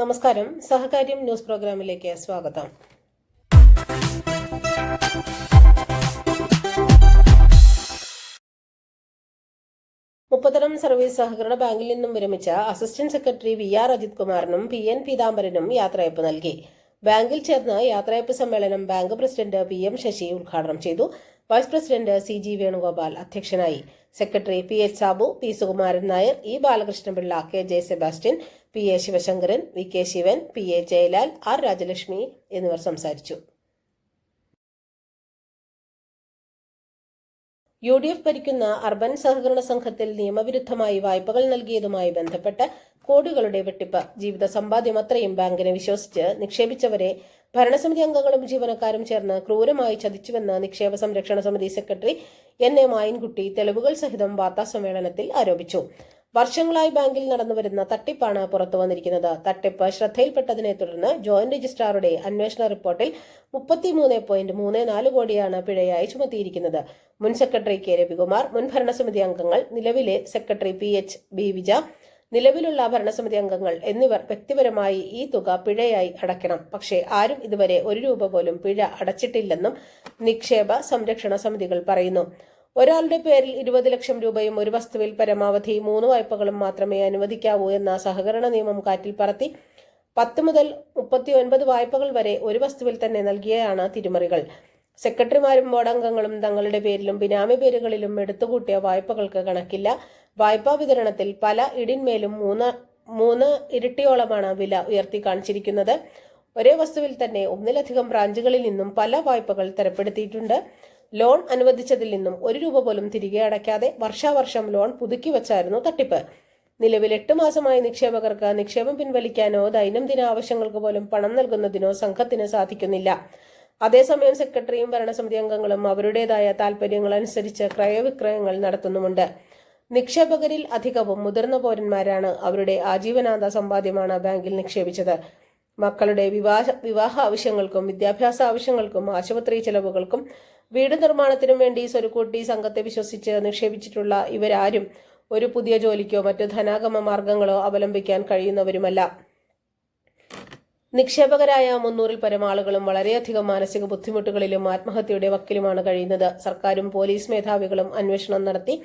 നമസ്കാരം. സഹകാര്യം ന്യൂസ് പ്രോഗ്രാമിലേക്ക് സ്വാഗതം. മുപ്പത്തരം സർവീസ് സഹകരണ ബാങ്കിൽ നിന്നും വിരമിച്ച assistant secretary V R Ajith കുമാറിനും P N പീതാംബരനും യാത്രയപ്പ് നൽകി. ബാങ്കിൽ ചേർന്ന യാത്രയപ്പ് സമ്മേളനം bank president V M Sasi ഉദ്ഘാടനം ചെയ്തു. Vice president C G Venugopal അധ്യക്ഷനായി. Secretary P H Sabu P Sukumaran Nair E Balakrishnapillai K J Sebastian P A Sivasankaran V K Sivan P A Jayalal R Rajalakshmi എന്നിവർ സംസാരിച്ചു. U D F ഭരിക്കുന്ന urban സഹകരണ സംഘത്തിൽ നിയമവിരുദ്ധമായി വായ്പകൾ നൽകിയതുമായി ബന്ധപ്പെട്ട് കോടികളുടെ വെട്ടിപ്പ്. ജീവിത സമ്പാദ്യം അത്രയും ബാങ്കിനെ വിശ്വസിച്ച് നിക്ഷേപിച്ചവരെ ഭരണസമിതി അംഗങ്ങളും ജീവനക്കാരും ചേർന്ന് ക്രൂരമായി ചതിച്ചുവെന്ന് നിക്ഷേപ സംരക്ഷണ സമിതി സെക്രട്ടറി എൻ എ മായൻകുട്ടി തെളിവുകൾ സഹിതം വാർത്താസമ്മേളനത്തിൽ ആരോപിച്ചു. വർഷങ്ങളായി ബാങ്കിൽ നടന്നു വരുന്ന തട്ടിപ്പാണ് പുറത്തു വന്നിരിക്കുന്നത്. തട്ടിപ്പ് ശ്രദ്ധയിൽപ്പെട്ടതിനെ തുടർന്ന് ജോയിന്റ് രജിസ്ട്രാറുടെ അന്വേഷണ റിപ്പോർട്ടിൽ മുപ്പത്തിമൂന്ന് പോയിന്റ് മൂന്ന് നാല് കോടിയാണ് പിഴയായി ചുമത്തിയിരിക്കുന്നത്. മുൻ സെക്രട്ടറി കെ രവികുമാർ മുൻ ഭരണസമിതി അംഗങ്ങൾ നിലവിലെ സെക്രട്ടറി പി എച്ച് ബി വിജ നിലവിലുള്ള ഭരണസമിതി അംഗങ്ങൾ എന്നിവർ വ്യക്തിപരമായി ഈ തുക പിഴയായി അടയ്ക്കണം. പക്ഷേ ആരും ഇതുവരെ ഒരു രൂപ പോലും പിഴ അടച്ചിട്ടില്ലെന്നും നിക്ഷേപ സംരക്ഷണ സമിതികൾ പറയുന്നു. ഒരാളുടെ പേരിൽ ഇരുപത് ലക്ഷം രൂപയും ഒരു വസ്തുവിൽ പരമാവധി മൂന്ന് വായ്പകളും മാത്രമേ അനുവദിക്കാവൂ എന്ന സഹകരണ നിയമം കാറ്റിൽ പറത്തി പത്ത് മുതൽ മുപ്പത്തി ഒൻപത് വായ്പകൾ വരെ ഒരു വസ്തുവിൽ തന്നെ നൽകിയാണ് തിരിമറികൾ. സെക്രട്ടറിമാരും ബോർഡ് അംഗങ്ങളും തങ്ങളുടെ പേരിലും ബിനാമി പേരുകളിലും എടുത്തുകൂട്ടിയ വായ്പകൾക്ക് കണക്കില്ല. വായ്പാ വിതരണത്തിൽ പല ഇടിന്മേലും മൂന്ന് മൂന്ന് ഇരട്ടിയോളമാണ് വില ഉയർത്തി കാണിച്ചിരിക്കുന്നത്. ഒരേ വസ്തുവിൽ തന്നെ ഒന്നിലധികം ബ്രാഞ്ചുകളിൽ നിന്നും പല വായ്പകൾ തരപ്പെടുത്തിയിട്ടുണ്ട്. ലോൺ അനുവദിച്ചതിൽ നിന്നും ഒരു രൂപ പോലും തിരികെ അടയ്ക്കാതെ വർഷാവർഷം ലോൺ പുതുക്കി വച്ചായിരുന്നു തട്ടിപ്പ്. നിലവിൽ എട്ട് മാസമായി നിക്ഷേപകർക്ക് നിക്ഷേപം പിൻവലിക്കാനോ ദൈനംദിന ആവശ്യങ്ങൾക്ക് പോലും പണം നൽകുന്നതിനോ സംഘത്തിന് സാധിക്കുന്നില്ല. അതേസമയം സെക്രട്ടറിയും ഭരണസമിതി അംഗങ്ങളും അവരുടേതായ താൽപര്യങ്ങൾ അനുസരിച്ച് ക്രയവിക്രയങ്ങൾ നടത്തുന്നുമുണ്ട്. നിക്ഷേപകരിൽ അധികവും മുതിർന്ന പൗരന്മാരാണ് അവരുടെ ആജീവനാന്ത സമ്പാദ്യമാണ് ബാങ്കിൽ നിക്ഷേപിച്ചത്. മക്കളുടെ വിവാഹ വിവാഹ ആവശ്യങ്ങൾക്കും വിദ്യാഭ്യാസ ആവശ്യങ്ങൾക്കും ആശുപത്രി ചെലവുകൾക്കും വീട് നിർമ്മാണത്തിനും വേണ്ടി സ്വരുക്കൂട്ടി സംഘത്തെ വിശ്വസിച്ച് നിക്ഷേപിച്ചിട്ടുള്ള ഇവരാരും ഒരു പുതിയ ജോലിക്കോ മറ്റു ധനാഗമ മാർഗങ്ങളോ അവലംബിക്കാൻ കഴിയുന്നവരുമല്ല. നിക്ഷേപകരായ മുന്നൂറിൽ പരം ആളുകളും വളരെയധികം മാനസിക ബുദ്ധിമുട്ടുകളിലും ആത്മഹത്യയുടെ വക്കിലുമാണ് കഴിയുന്നത്. സർക്കാരും പോലീസ് മേധാവികളും അന്വേഷണം നടത്തി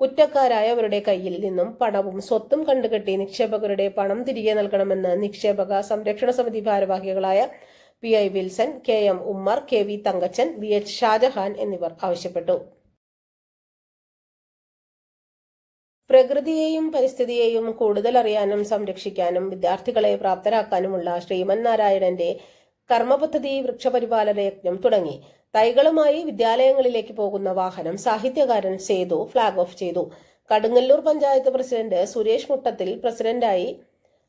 കുറ്റക്കാരായവരുടെ കയ്യിൽ നിന്നും പണവും സ്വത്തും കണ്ടുകെട്ടി നിക്ഷേപകരുടെ പണം തിരികെ നൽകണമെന്ന് നിക്ഷേപക സംരക്ഷണ സമിതി ഭാരവാഹികളായ P I Wilson K M Ummer K V Thankachan V H Shajahan എന്നിവർ ആവശ്യപ്പെട്ടു. പ്രകൃതിയെയും പരിസ്ഥിതിയെയും കൂടുതൽ അറിയാനും സംരക്ഷിക്കാനും വിദ്യാർത്ഥികളെ പ്രാപ്തരാക്കാനുമുള്ള ശ്രീമൻ നാരായണന്റെ കർമ്മപദ്ധതി വൃക്ഷപരിപാലന യജ്ഞം തുടങ്ങി. തൈകളുമായി വിദ്യാലയങ്ങളിലേക്ക് പോകുന്ന വാഹനം സാഹിത്യകാരൻ സേതു ഫ്ളാഗ് ഓഫ് ചെയ്തു. കടുങ്ങല്ലൂർ പഞ്ചായത്ത് പ്രസിഡന്റ് സുരേഷ് മുട്ടത്തിൽ പ്രസിഡന്റായി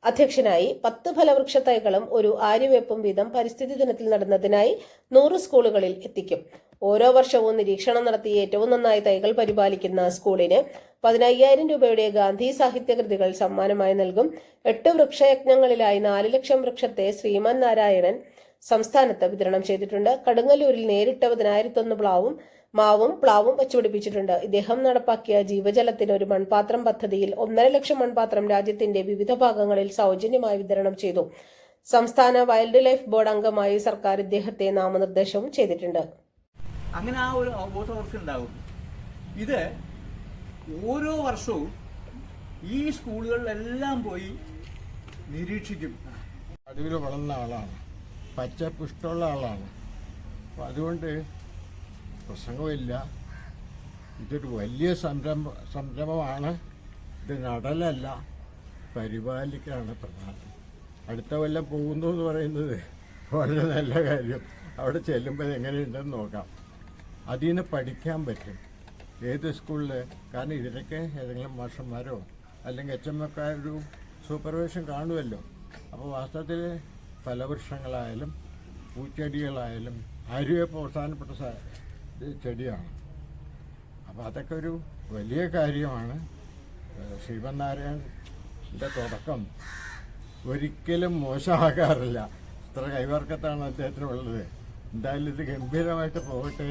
അധ്യക്ഷനായി പത്ത് ഫലവൃക്ഷ തൈകളും ഒരു ആര്യവേപ്പും വീതം പരിസ്ഥിതി ദിനത്തിൽ നടന്നതിനായി നൂറ് സ്കൂളുകളിൽ എത്തിക്കും. ഓരോ വർഷവും നിരീക്ഷണം നടത്തി ഏറ്റവും നന്നായി തൈകൾ പരിപാലിക്കുന്ന സ്കൂളിന് പതിനയ്യായിരം രൂപയുടെ ഗാന്ധി സാഹിത്യകൃതികൾ സമ്മാനമായി നൽകും. എട്ട് വൃക്ഷയജ്ഞങ്ങളിലായി നാല് ലക്ഷം വൃക്ഷത്തെ ശ്രീമാൻ നാരായണൻ സംസ്ഥാനത്ത് വിതരണം ചെയ്തിട്ടുണ്ട്. കടുങ്ങല്ലൂരിൽ നേരിട്ട് പതിനായിരത്തൊന്ന് പ്ലാവും മാവും പ്ലാവും വച്ചുപിടിപ്പിച്ചിട്ടുണ്ട്. ഇദ്ദേഹം നടപ്പാക്കിയ ജീവജലത്തിന് ഒരു മൺപാത്രം പദ്ധതിയിൽ ഒന്നര ലക്ഷം മൺപാത്രം രാജ്യത്തിന്റെ വിവിധ ഭാഗങ്ങളിൽ സൗജന്യമായി വിതരണം ചെയ്തു. സംസ്ഥാന വൈൽഡ് ലൈഫ് ബോർഡ് അംഗമായി സർക്കാർ ഇദ്ദേഹത്തെ നാമനിർദ്ദേശവും ചെയ്തിട്ടുണ്ട്. അങ്ങനെ ആ ഒരു അവബോധവർക്ക് ഉണ്ടാകും. ഇത് ഓരോ വർഷവും ഈ സ്കൂളുകളിലെല്ലാം പോയി നിരീക്ഷിക്കും. അടിവിൽ വളർന്ന ആളാണ്. പച്ച പുഷ്ടമുള്ള ആളാണ്. അപ്പം അതുകൊണ്ട് പ്രസംഗമില്ല ഇതൊരു വലിയ സംരംഭ സംരംഭമാണ്. ഇത് നടലല്ല. പരിപാലിക്കലാണ് പ്രധാനം. അടുത്ത കൊല്ലം പോകുന്നു എന്ന് പറയുന്നത് വളരെ നല്ല കാര്യം. അവിടെ ചെല്ലുമ്പോൾ എങ്ങനെയുണ്ടെന്ന് നോക്കാം. അതിൽ നിന്ന് പഠിക്കാൻ പറ്റും. ഏത് സ്കൂളിൽ കാരണം ഇതിലൊക്കെ ഏതെങ്കിലും മാഷന്മാരോ അല്ലെങ്കിൽ എച്ച് എം എക്കാരൊരു സൂപ്പർവിഷൻ കാണുമല്ലോ അപ്പോൾ വാസ്തവത്തിൽ ഫലവൃക്ഷങ്ങളായാലും പൂച്ചെടികളായാലും സ- ഇത് ചെടിയാണ്. അപ്പോൾ അതൊക്കെ ഒരു വലിയ കാര്യമാണ്. ശിവൻ ശ്രീമന്നാരായണന്റെ തുടക്കം ഒരിക്കലും മോശമാകാറില്ല. ഇത്ര കൈവർക്കത്താണ് അദ്ദേഹത്തിനുള്ളത് എന്തായാലും ഇത് ഗംഭീരമായിട്ട് പോകട്ടെ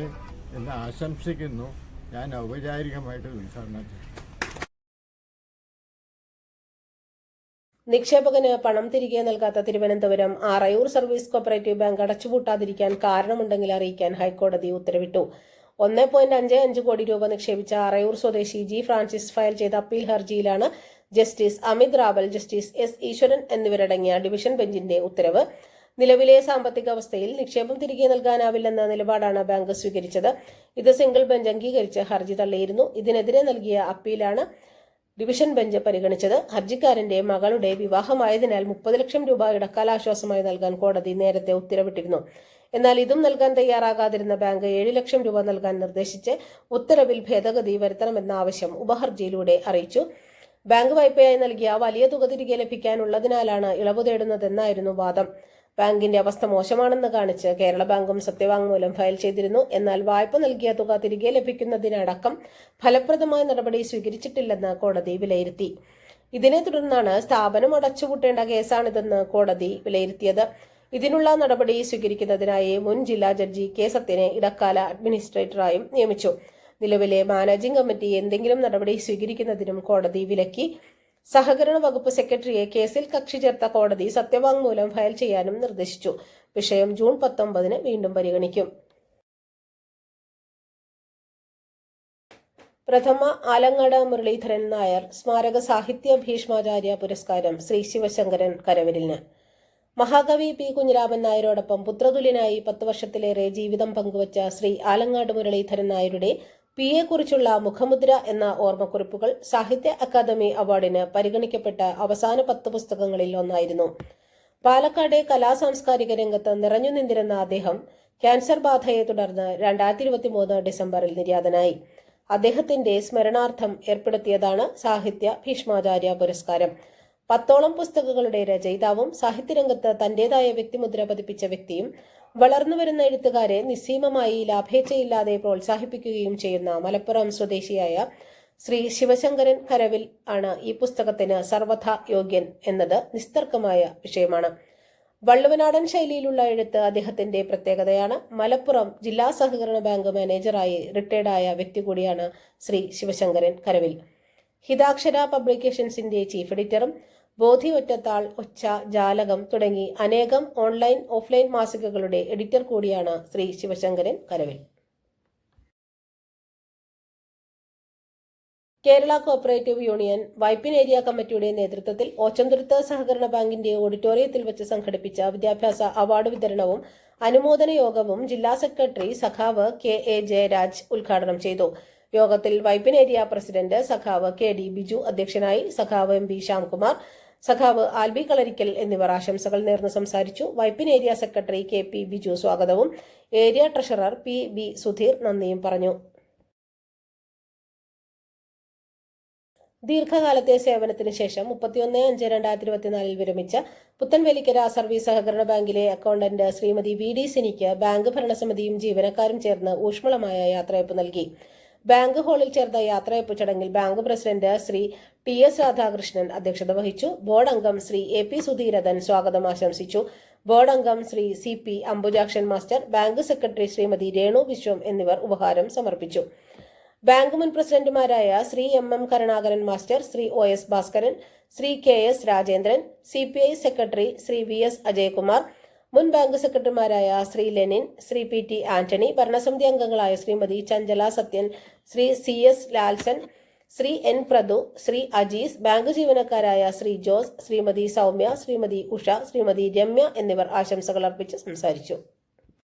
എന്ന് ആശംസിക്കുന്നു. ഞാൻ ഔപചാരികമായിട്ട് ഉദ്ഘാടനം നിക്ഷേപകന് പണം തിരികെ നൽകാത്ത Thiruvananthapuram Arayoor service cooperative bank അടച്ചുപൂട്ടാതിരിക്കാൻ കാരണമുണ്ടെങ്കിൽ അറിയിക്കാൻ ഹൈക്കോടതി ഉത്തരവിട്ടു. ഒന്ന് പോയിന്റ് അഞ്ച് അഞ്ച് കോടി രൂപ നിക്ഷേപിച്ച ആറയൂർ സ്വദേശി ജി ഫ്രാൻസിസ് ഫയൽ ചെയ്ത അപ്പീൽ ഹർജിയിലാണ് justice Amit Rawal justice S Easwaran എന്നിവരടങ്ങിയ ഡിവിഷൻ ബെഞ്ചിന്റെ ഉത്തരവ്. നിലവിലെ സാമ്പത്തിക അവസ്ഥയിൽ നിക്ഷേപം തിരികെ നൽകാനാവില്ലെന്ന നിലപാടാണ് ബാങ്ക് സ്വീകരിച്ചത്. ഇത് സിംഗിൾ ബെഞ്ച് അംഗീകരിച്ച് ഹർജി തള്ളിയിരുന്നു. ഇതിനെതിരെ നൽകിയ അപ്പീലാണ് ഡിവിഷൻ ബെഞ്ച് പരിഗണിച്ചത് ഹർജിക്കാരന്റെ മകളുടെ വിവാഹമായതിനാൽ മുപ്പത് ലക്ഷം രൂപ ഇടക്കാലാശ്വാസമായി നൽകാൻ കോടതി നേരത്തെ ഉത്തരവിട്ടിരുന്നു. എന്നാൽ ഇതും നൽകാൻ തയ്യാറാകാതിരുന്ന ബാങ്ക് ഏഴ് ലക്ഷം രൂപ നൽകാൻ നിർദ്ദേശിച്ച് ഉത്തരവിൽ ഭേദഗതി വരുത്തണമെന്ന ആവശ്യം ഉപഹർജിയിലൂടെ അറിയിച്ചു. ബാങ്ക് വായ്പയായി നൽകിയ വലിയ തുക തിരികെ ലഭിക്കാനുള്ളതിനാലാണ് ഇളവ് തേടുന്നതെന്നായിരുന്നു വാദം. ബാങ്കിന്റെ അവസ്ഥ മോശമാണെന്ന് കാണിച്ച് കേരള ബാങ്കും സത്യവാങ്മൂലം ഫയൽ ചെയ്തിരുന്നു. എന്നാൽ വായ്പ നൽകിയ തുക തിരികെ ലഭിക്കുന്നതിനടക്കം ഫലപ്രദമായ നടപടി സ്വീകരിച്ചിട്ടില്ലെന്ന് കോടതി വിലയിരുത്തി. ഇതിനെ തുടർന്നാണ് സ്ഥാപനം അടച്ചുപൂട്ടേണ്ട കേസാണിതെന്ന് കോടതി വിലയിരുത്തിയത്. ഇതിനുള്ള നടപടി സ്വീകരിക്കുന്നതിനായി മുൻ ജില്ലാ ജഡ്ജി കെ സത്യനെ ഇടക്കാല അഡ്മിനിസ്ട്രേറ്ററായും നിയമിച്ചു. നിലവിലെ മാനേജിംഗ് കമ്മിറ്റി എന്തെങ്കിലും നടപടി സ്വീകരിക്കുന്നതിനും കോടതി വിലക്കി. സഹകരണ വകുപ്പ് സെക്രട്ടറിയെ കേസിൽ കക്ഷി ചേർത്ത കോടതി സത്യവാങ്മൂലം ഫയൽ ചെയ്യാനും നിർദ്ദേശിച്ചു. വിഷയം ജൂൺ പത്തൊമ്പതിന് വീണ്ടും പരിഗണിക്കും. പ്രഥമ ആലങ്ങാട് മുരളീധരൻ നായർ സ്മാരക സാഹിത്യ ഭീഷ്മാചാര്യ പുരസ്കാരം ശ്രീ ശിവശങ്കരൻ കരവിലിന് മഹാകവി പി കുഞ്ഞിരാമൻ നായരോടൊപ്പം പുത്രതുല്യനായി പത്ത് വർഷത്തിലേറെ ജീവിതം പങ്കുവച്ച ശ്രീ ആലങ്ങാട് മുരളീധരൻ നായരുടെ പി കുറിച്ചുള്ള മുഖമുദ്ര എന്ന ഓർമ്മക്കുറിപ്പുകൾ സാഹിത്യ അക്കാദമി അവാർഡിന് പരിഗണിക്കപ്പെട്ട അവസാന പത്ത് പുസ്തകങ്ങളിൽ ഒന്നായിരുന്നു. പാലക്കാട് കലാസാംസ്കാരിക രംഗത്ത് നിറഞ്ഞു നിന്നിരുന്ന അദ്ദേഹം ക്യാൻസർ ബാധയെ തുടർന്ന് രണ്ടായിരത്തി ഇരുപത്തി മൂന്ന് ഡിസംബറിൽ നിര്യാതനായി. അദ്ദേഹത്തിന്റെ സ്മരണാർത്ഥം ഏർപ്പെടുത്തിയതാണ് സാഹിത്യ ഭീഷ്മാചാര്യ പുരസ്കാരം. പത്തോളം പുസ്തകങ്ങളുടെ രചയിതാവും സാഹിത്യരംഗത്ത് തന്റേതായ വ്യക്തിമുദ്ര പതിപ്പിച്ച വ്യക്തിയും വളർന്നുവരുന്ന എഴുത്തുകാരെ നിസ്സീമമായി ലാഭേച്ഛയില്ലാതെ പ്രോത്സാഹിപ്പിക്കുകയും ചെയ്യുന്ന മലപ്പുറം സ്വദേശിയായ ശ്രീ ശിവശങ്കരൻ കരവിൽ ആണ് ഈ പുസ്തകത്തിന് സർവഥ യോഗ്യൻ എന്നത് നിസ്തർക്കമായ വിഷയമാണ്. വള്ളുവനാടൻ ശൈലിയിലുള്ള എഴുത്ത് അദ്ദേഹത്തിന്റെ പ്രത്യേകതയാണ്. മലപ്പുറം ജില്ലാ സഹകരണ ബാങ്ക് മാനേജറായി റിട്ടയർഡായ വ്യക്തി കൂടിയാണ് ശ്രീ ശിവശങ്കരൻ കരവിൽ. ഹിതാക്ഷര പബ്ലിക്കേഷൻസിന്റെ ചീഫ് എഡിറ്ററും ബോധി ഒറ്റത്താൾ ഒച്ച ജാലകം തുടങ്ങി അനേകം ഓൺലൈൻ ഓഫ്ലൈൻ മാസികകളുടെ എഡിറ്റർ കൂടിയാണ് Shri Sivasankaran Karavil. Kerala cooperative union Vypin area കമ്മിറ്റിയുടെ നേതൃത്വത്തിൽ ഓച്ചന്തുരുത്ത് സഹകരണ ബാങ്കിന്റെ ഓഡിറ്റോറിയത്തിൽ വെച്ച് സംഘടിപ്പിച്ച വിദ്യാഭ്യാസ അവാർഡ് വിതരണവും അനുമോദന യോഗവും ജില്ലാ സെക്രട്ടറി സഖാവ് കെ എ ജയരാജ് ഉദ്ഘാടനം ചെയ്തു. യോഗത്തിൽ വൈപ്പിൻ ഏരിയ പ്രസിഡന്റ് സഖാവ് കെ ഡി ബിജു അധ്യക്ഷനായി സഖാവ് എം ബി ശ്യാംകുമാർ സഖാവ് ആൽബി കളരിക്കൽ എന്നിവർ ആശംസകൾ നേർന്ന് സംസാരിച്ചു. Vypin area secretary K P Biju സ്വാഗതവും. Area treasurer P B Sudheer നന്ദിയും പറഞ്ഞു. ദീർഘകാലത്തെ സേവനത്തിന് ശേഷം മുപ്പത്തിയൊന്ന് അഞ്ച് രണ്ടായിരത്തി ഇരുപത്തിനാലിൽ വിരമിച്ച പുത്തൻവേലിക്കര സർവീസ് സഹകരണ ബാങ്കിലെ അക്കൗണ്ടന്റ് ശ്രീമതി വി ഡി സിനിക്ക് ബാങ്ക് ഭരണസമിതിയും ജീവനക്കാരും ചേർന്ന് ഊഷ്മളമായ യാത്രയപ്പ് നൽകി. ബാങ്ക് ഹാളിൽ ചേർന്ന യാത്രയപ്പ് ചടങ്ങിൽ bank president Shri T S Radhakrishnan അധ്യക്ഷത വഹിച്ചു. ബോർഡ് അംഗം ശ്രീ എ പി സുധീരഥൻ സ്വാഗതം ആശംസിച്ചു. ബോർഡ് അംഗം Shri C P Ambujakshan master bank secretary Shrimati Renu Viswam എന്നിവർ ഉപഹാരം സമർപ്പിച്ചു. ബാങ്ക് മുൻ പ്രസിഡന്റുമാരായ Shri M M Karunakaran master Shri O S Bhaskaran Shri K S Rajendran C P I secretary Shri V S Ajayakumar മുൻ bank സെക്രട്ടറിമാരായ Shri Lenin Shri P T Antony ഭരണസമിതി അംഗങ്ങളായ Shrimati Chanchala Sathyan Shri C S Lalson Shri N Pradu Shri Ajees bank ജീവനക്കാരായ Shri Jose Shrimati Soumya Shrimati Usha Shrimati Ramya എന്നിവർ ആശംസകൾ അർപ്പിച്ച് സംസാരിച്ചു.